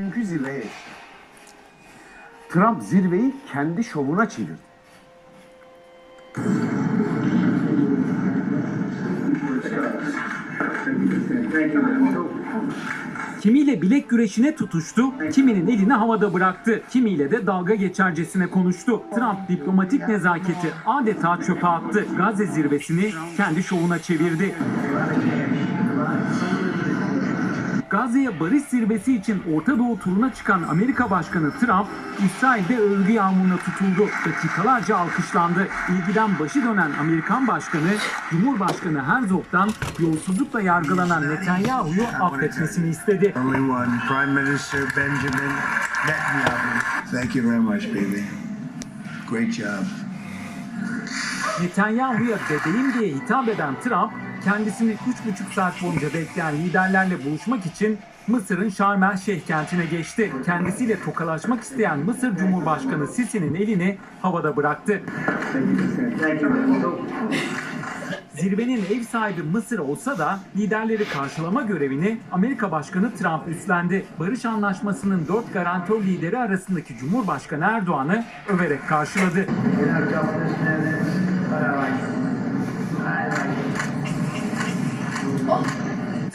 Çünkü zirveye. Trump zirveyi kendi şovuna çevirdi. Kimiyle bilek güreşine tutuştu, kiminin elini havada bıraktı, kimiyle de dalga geçercesine konuştu. Trump diplomatik nezaketi adeta çöpe attı. Gazze zirvesini kendi şovuna çevirdi. Gazze'ye barış zirvesi için Orta Doğu turuna çıkan Amerika Başkanı Trump, İsrail'de övgü yağmuruna tutuldu. Dakikalarca alkışlandı. İlgiden başı dönen Amerikan Başkanı, Cumhurbaşkanı Herzog'dan yolsuzlukla yargılanan Netanyahu'yu affetmesini istedi. Thank you very much, baby. Great job. Netanyahu'ya bebeğim diye hitap eden Trump, kendisini 3,5 saat boyunca bekleyen liderlerle buluşmak için Mısır'ın Şarm El Şeyh kentine geçti. Kendisiyle tokalaşmak isteyen Mısır Cumhurbaşkanı Sisi'nin elini havada bıraktı. Zirvenin ev sahibi Mısır olsa da liderleri karşılama görevini Amerika Başkanı Trump üstlendi. Barış Anlaşması'nın dört garantör lideri arasındaki Cumhurbaşkanı Erdoğan'ı överek karşıladı.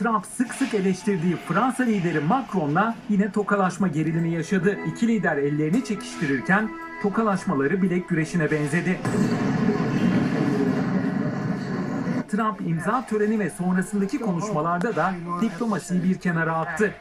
Trump sık sık eleştirdiği Fransa lideri Macron'la yine tokalaşma gerilimi yaşadı. İki lider ellerini çekiştirirken tokalaşmaları bilek güreşine benzedi. Trump imza töreni ve sonrasındaki konuşmalarda da diplomasiyi bir kenara attı.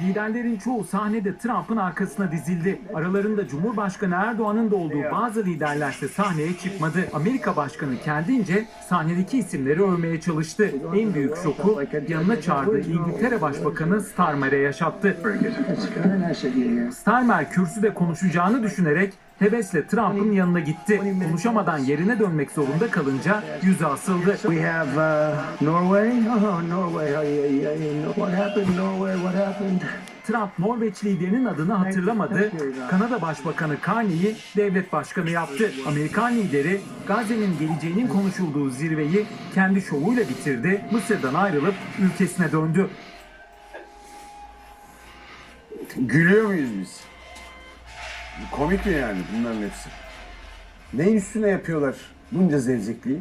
Liderlerin çoğu sahnede Trump'ın arkasına dizildi. Aralarında Cumhurbaşkanı Erdoğan'ın da olduğu bazı liderler ise sahneye çıkmadı. Amerika Başkanı kendince sahnedeki isimleri övmeye çalıştı. En büyük şoku yanına çağırdığı İngiltere Başbakanı Starmer'e yaşattı. Starmer kürsüde konuşacağını düşünerek hevesle Trump'ın yanına gitti. Konuşamadan yerine dönmek zorunda kalınca yüzü asıldı. We have uh, Norway. Oh, Norway. What happened, Norway? What happened? Trump Norveç liderinin adını hatırlamadı. Kanada Başbakanı Carney'i devlet başkanı yaptı. Amerikan lideri Gazze'nin geleceğinin konuşulduğu zirveyi kendi şovuyla bitirdi. Mısır'dan ayrılıp ülkesine döndü. Gülüyor muyuz biz? Komik mi yani bunların hepsi? Neyin üstüne yapıyorlar bunca zevzekliği?